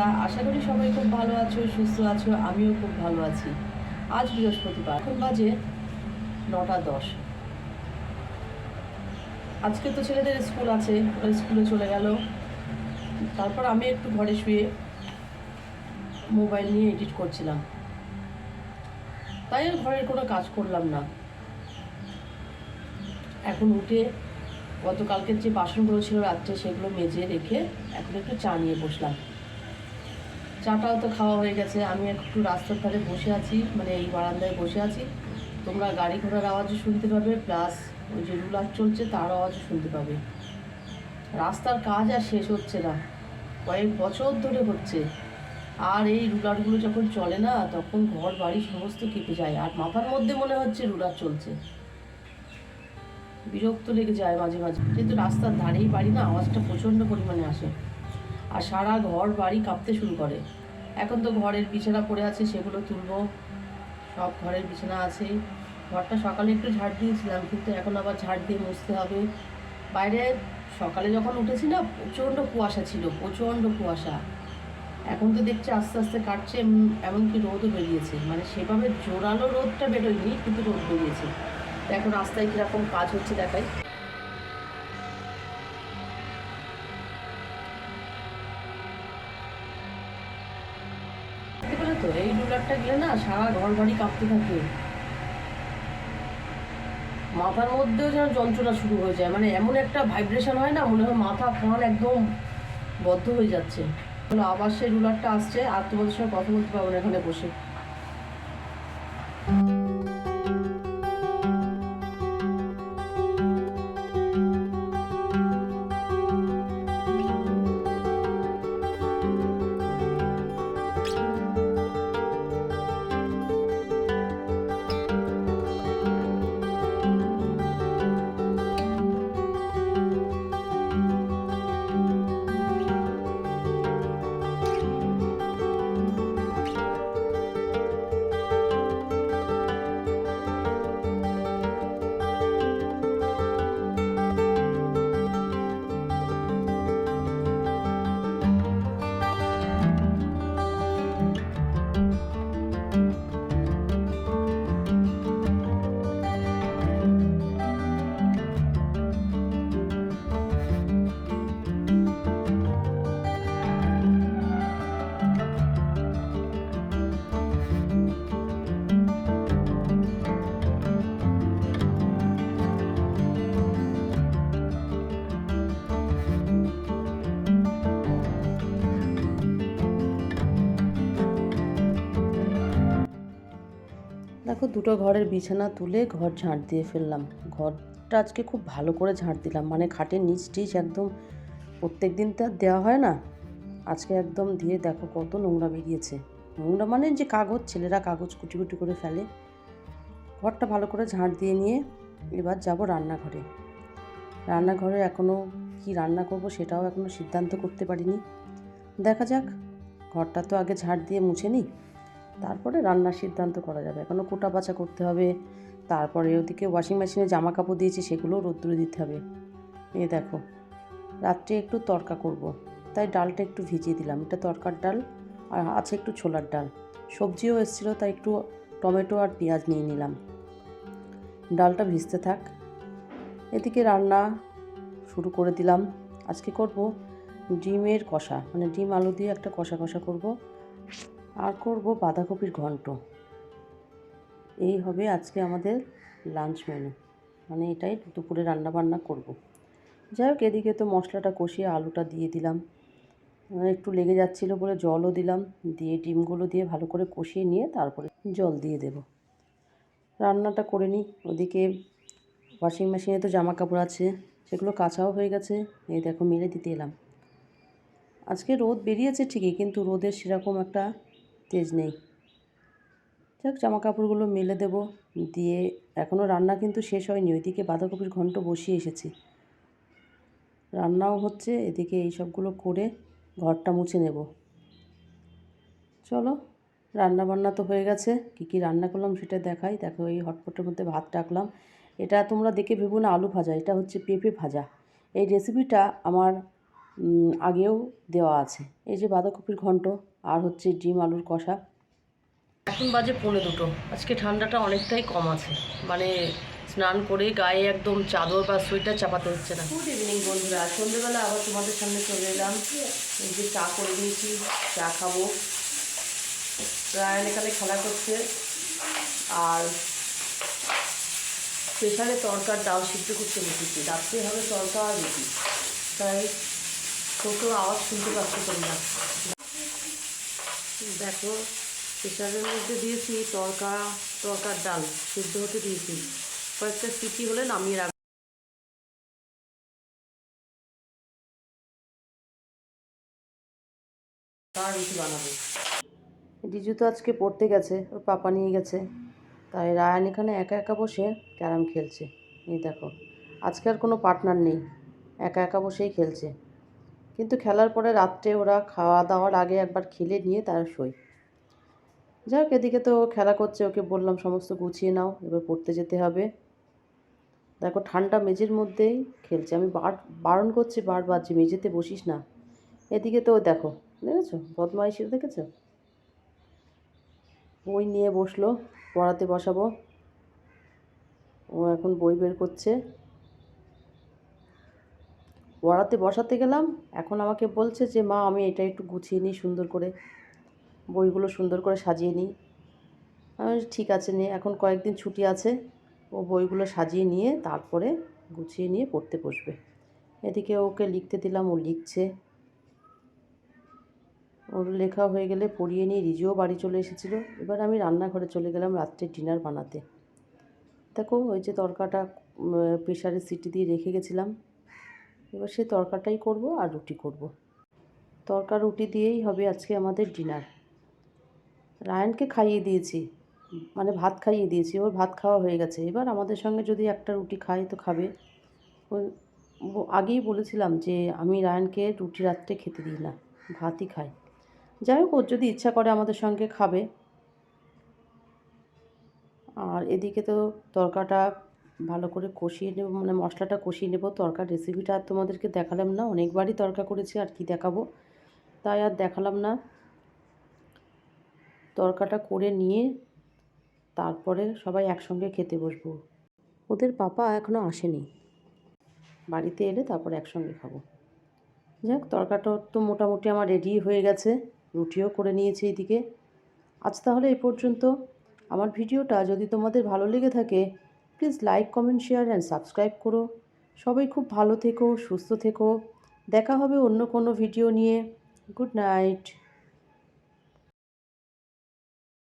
বন্ধুরা, আশা করি সবাই খুব ভালো আছো, সুস্থ আছো, আমিও খুব ভালো আছি। আজ বৃহস্পতিবার, এখন বাজে নটা দশ। আজকে তো ছেলেদের স্কুল আছে, ওরা স্কুলে চলে গেল। তারপর আমি একটু ঘরে শুয়ে মোবাইল নিয়ে এডিট করছিলাম। তাই ঘরের কোনো কাজ করলাম না। এখন উঠে গতকালকের যে বাসনগুলো ছিল রাত্রে, সেগুলো মেজে রেখে এখন একটু চা নিয়ে বসলাম। চাটাও তো খাওয়া হয়ে গেছে। আমি একটু রাস্তার ধারে বসে আছি মানে এই বারান্দায় বসে আছি। তোমরা গাড়ি ঘোড়ার আওয়াজও শুনতে পাবে প্লাস ওই যে রুলার চলছে তার আওয়াজও শুনতে পাবে। রাস্তার কাজ আর শেষ হচ্ছে না। কয়েক বছর ধরে হচ্ছে। আর এই রুলারগুলো যখন চলে না, তখন ঘর, বাড়ি সমস্ত কেঁপে যায়। আর মাথার মধ্যে মনে হচ্ছে রুলার চলছে। বিরক্ত লেগে যায় মাঝে মাঝে। কিন্তু রাস্তার ধারেই বাড়ি না, আওয়াজটা প্রচণ্ড পরিমাণে আসে। আর সারা ঘর বাড়ি কাঁপতে শুরু করে। এখন তো ঘরের বিছানা পড়ে আছে, সেগুলো তুলবো। সব ঘরের বিছানা আছে। ঘরটা সকালে একটু ঝাড় দিয়েছিলাম, কিন্তু এখন আবার ঝাড় দিয়ে মুছতে হবে। বাইরে সকালে যখন উঠেছি না, প্রচণ্ড কুয়াশা ছিল, প্রচণ্ড কুয়াশা। এখন তো দেখছি আস্তে আস্তে কাটছে এমনকি রোদও বেরিয়েছে। মানে সেভাবে জোরালো রোদটা বেরোয়নি, কিন্তু রোদ বেরিয়েছে। এখন রাস্তায় কীরকম কাজ হচ্ছে দেখাই। সারা ঘর বাড়ি কাঁপতে থাকে। মাথার মধ্যেও যেন যন্ত্রণা শুরু হয়ে যায়। মানে এমন একটা ভাইব্রেশন হয় না, মনে হয় মাথা, কান একদম বদ্ধ হয়ে যাচ্ছে। আবার সেই রুলারটা আসছে, আর তোমাদের সঙ্গে কথা বলতে পারব না এখানে বসে। দেখো দুটো ঘরের বিছানা তুলে ঘর ঝাঁট দিয়ে ফেললাম। ঘরটা আজকে খুব ভালো করে ঝাঁট দিলাম। মানে খাটের নিচ টিচ একদম প্রত্যেক দিন তো আর দেওয়া হয় না। আজকে একদম দিয়ে দেখো কত নোংরা বেরিয়েছে। নোংরা মানে যে কাগজ, ছেলেরা কাগজ কুটি কুটি করে ফেলে। ঘরটা ভালো করে ঝাঁট দিয়ে নিয়ে এবার যাব রান্নাঘরে। রান্নাঘরে এখনও কি রান্না করব সেটাও এখনও সিদ্ধান্ত করতে পারিনি। দেখা যাক, ঘরটা তো আগে ঝাঁট দিয়ে মুছে নিই। তারপরে রান্নার সিদ্ধান্ত করা যাবে। এখনও কোটা বাছা করতে হবে। তারপরে ওদিকে ওয়াশিং মেশিনে জামা কাপড় দিয়েছি, সেগুলো রোদ্দুরে দিতে হবে। এ দেখো, রাত্রে একটু তরকা করব। তাই ডালটা একটু ভিজিয়ে দিলাম। এটা তরকার ডাল আর আছে একটু ছোলার ডাল। সবজিও এসেছিল, তাই একটু টমেটো আর পেঁয়াজ নিয়ে নিলাম। ডালটা ভিজতে থাক। এদিকে রান্না শুরু করে দিলাম। আজকে করব ডিমের কষা। মানে ডিম আলু দিয়ে একটা কষা কষা করব। আর করব বাঁধাকপির ঘন্ট। এই হবে আজকে আমাদের লাঞ্চ মেনু মানে এটাই দুপুরে রান্না বান্না করব। যাই হোক এদিকে তো মশলাটা কষিয়ে আলুটা দিয়ে দিলাম। আহ, একটু লেগে যাচ্ছিল বলে জলও দিলাম। দিয়ে ডিমগুলো দিয়ে ভালো করে কষিয়ে নিয়ে তারপরে জল দিয়ে দেব। রান্নাটা করে নিই। ওদিকে ওয়াশিং মেশিনে তো জামা কাপড় আছে সেগুলো কাঁচাও হয়ে গেছে। এই দেখো মেলে দিতে এলাম। আজকে রোদ বেরিয়েছে ঠিকই কিন্তু রোদের সেরকম একটা তেজ নেই। যাক জামা কাপড়গুলো মেলে দেব দিয়ে এখনও রান্না কিন্তু শেষ হয়নি, ওইদিকে বাঁধাকপির ঘন্ট বসিয়ে এসেছি। রান্নাও হচ্ছে, এদিকে এই সবগুলো করে ঘরটা মুছে নেব। চলো রান্না বান্না তো হয়ে গেছে, কী কী রান্না করলাম সেটা দেখাই। দেখো, এই হটপটের মধ্যে ভাত রাখলাম। এটা তোমরা দেখে ভেবো না, আলু ভাজা, এটা হচ্ছে পেঁপে ভাজা। এই রেসিপিটা আমার আগেও দেওয়া আছে। এই যে বাঁধাকপির ঘন্ট আর হচ্ছে ডিম আলুর কষা। এখন বাজে পৌনে দুটো। আজকে ঠান্ডাটা অনেকটাই কম আছে। মানে স্নান করে গায়ে একদম চাদর বা সোয়েটার চাপাতে হচ্ছে না। গুড ইভিনিং বন্ধুরা সন্ধ্যেবেলা আবার তোমাদের সামনে চলে এলাম। এই যে চা করে দিয়েছি চা খাব। রায়ন এখানে খেলা করছে। আর প্রেশারে তরকার ডাল সিদ্ধ করতে বসেছি। রাত্রে হবে তরকা আর রুটি। তাই ছোটো আওয়াজ শুনতে পাচ্ছি তোমরা। দেখো প্রেশারের মধ্যে দিয়েছি তরকা, তরকার ডাল, সিদ্ধ হতে দিয়েছি। কয়েকটা সিটি হলে নামিয়ে রাখ তার বানাবো। তো আজকে পড়তে গেছে, ওর পাপা নিয়ে গেছে। তাই রায়ান এখানে একা একা বসে ক্যারাম খেলছে। এই দেখো, আজকে আর কোনো পার্টনার নেই, একা একা বসেই খেলছে। কিন্তু খেলার পরে রাত্রে ওরা খাওয়া দাওয়ার আগে একবার খেলে নিয়ে তারা শোয়। যাই হোক, এদিকে তো খেলা করছে, ওকে বললাম সমস্ত গুছিয়ে নাও, এবার পড়তে যেতে হবে। দেখো, ঠান্ডা মেঝের মধ্যেই খেলছে। আমি বার, বারণ করছি বারবার যে মেঝেতে বসিস না। এদিকে তো দেখো, দেখেছ? বদমাইশি দেখেছ? বই নিয়ে বসল, পড়াতে বসাবো। ও এখন বই বের করছে। পড়াতে বসাতে গেলাম। এখন আমাকে বলছে যে, মা, আমি এটা একটু গুছিয়ে নিই, সুন্দর করে বইগুলো সুন্দর করে সাজিয়ে নিই। আমি ঠিক আছে, নে। এখন কয়েকদিন ছুটি আছে, ও বইগুলো সাজিয়ে নিয়ে তারপরে গুছিয়ে নিয়ে পড়তে বসবে। এদিকে ওকে লিখতে দিলাম, ও লিখছে। ওর লেখা হয়ে গেলে পড়িয়ে নিয়ে রিজিও বাড়ি চলে এসেছিল। এবার আমি রান্নাঘরে চলে গেলাম রাত্রে ডিনার বানাতে। দেখো, ওই যে তরকাটা প্রেশারে সিটি দিয়ে রেখে গেছিলাম। এবার সেই তরকাটাই করব আর রুটি করব। তরকা রুটি দিয়েই হবে আজকে আমাদের ডিনার। রায়ানকে খাইয়ে দিয়েছি মানে ভাত খাইয়ে দিয়েছি, ওর ভাত খাওয়া হয়ে গেছে। এবার আমাদের সঙ্গে যদি একটা রুটি খাই তো খাবে। আগেই বলেছিলাম যে আমি রায়ানকে রুটি রাত্রে খেতে দিই না, ভাতই খাই। যাই হোক, ওর যদি ইচ্ছা করে আমাদের সঙ্গে খাবে। আর এদিকে তো তরকাটা ভালো করে কষিয়ে নেব মানে মশলাটা কষিয়ে নেব। তরকার রেসিপিটা আর তোমাদেরকে দেখালাম না, অনেকবারই তরকা করেছি, আর কি দেখাবো? তাই আর দেখালাম না। তরকাটা করে নিয়ে তারপরে সবাই একসঙ্গে খেতে বসবো। ওদের পাপা এখনও আসেনি। বাড়িতে এলে তারপর একসঙ্গে খাব। যাক তরকাটা তো মোটামুটি আমার রেডি হয়ে গেছে। রুটিও করে নিয়েছি এদিকে আজ তাহলে এই পর্যন্ত। আমার ভিডিওটা যদি তোমাদের ভালো লেগে থাকে please like comment share and subscribe করো। সবাই খুব ভালো থেকো, সুস্থ থেকো। দেখা হবে অন্য কোনো ভিডিও নিয়ে। Good night